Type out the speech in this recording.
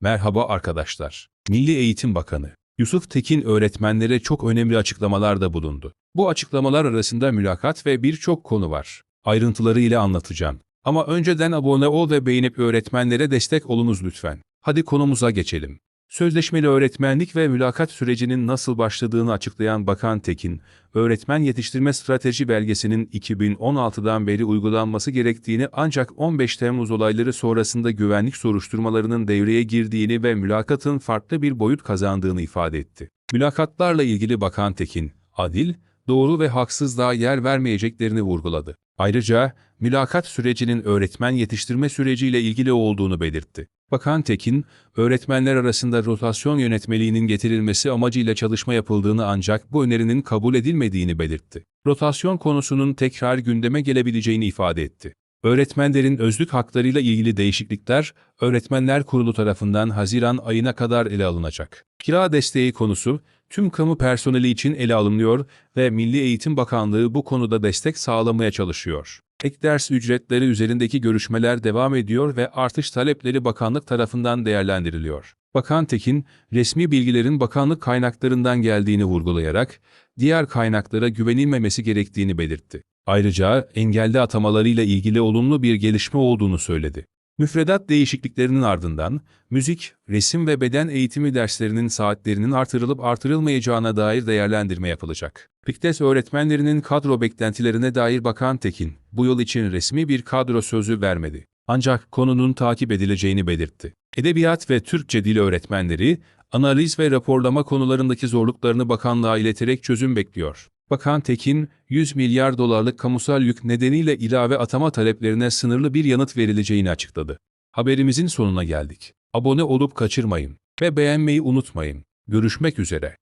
Merhaba arkadaşlar. Milli Eğitim Bakanı Yusuf Tekin öğretmenlere çok önemli açıklamalarda bulundu. Bu açıklamalar arasında mülakat ve birçok konu var. Ayrıntıları ile anlatacağım. Ama önceden abone ol ve beğenip öğretmenlere destek olunuz lütfen. Hadi konumuza geçelim. Sözleşmeli öğretmenlik ve mülakat sürecinin nasıl başladığını açıklayan Bakan Tekin, öğretmen yetiştirme strateji belgesinin 2016'dan beri uygulanması gerektiğini ancak 15 Temmuz olayları sonrasında güvenlik soruşturmalarının devreye girdiğini ve mülakatın farklı bir boyut kazandığını ifade etti. Mülakatlarla ilgili Bakan Tekin, adil, doğru ve haksızlığa yer vermeyeceklerini vurguladı. Ayrıca mülakat sürecinin öğretmen yetiştirme süreciyle ilgili olduğunu belirtti. Bakan Tekin, öğretmenler arasında rotasyon yönetmeliğinin getirilmesi amacıyla çalışma yapıldığını ancak bu önerinin kabul edilmediğini belirtti. Rotasyon konusunun tekrar gündeme gelebileceğini ifade etti. Öğretmenlerin özlük haklarıyla ilgili değişiklikler, Öğretmenler Kurulu tarafından Haziran ayına kadar ele alınacak. Kira desteği konusu, tüm kamu personeli için ele alınıyor ve Milli Eğitim Bakanlığı bu konuda destek sağlamaya çalışıyor. Ek ders ücretleri üzerindeki görüşmeler devam ediyor ve artış talepleri bakanlık tarafından değerlendiriliyor. Bakan Tekin, resmi bilgilerin bakanlık kaynaklarından geldiğini vurgulayarak, diğer kaynaklara güvenilmemesi gerektiğini belirtti. Ayrıca engelli atamalarıyla ilgili olumlu bir gelişme olduğunu söyledi. Müfredat değişikliklerinin ardından, müzik, resim ve beden eğitimi derslerinin saatlerinin artırılıp artırılmayacağına dair değerlendirme yapılacak. Piktes öğretmenlerinin kadro beklentilerine dair Bakan Tekin, bu yıl için resmi bir kadro sözü vermedi. Ancak konunun takip edileceğini belirtti. Edebiyat ve Türkçe dil öğretmenleri, analiz ve raporlama konularındaki zorluklarını bakanlığa ileterek çözüm bekliyor. Bakan Tekin, 100 milyar dolarlık kamusal yük nedeniyle ilave atama taleplerine sınırlı bir yanıt verileceğini açıkladı. Haberimizin sonuna geldik. Abone olup kaçırmayın ve beğenmeyi unutmayın. Görüşmek üzere.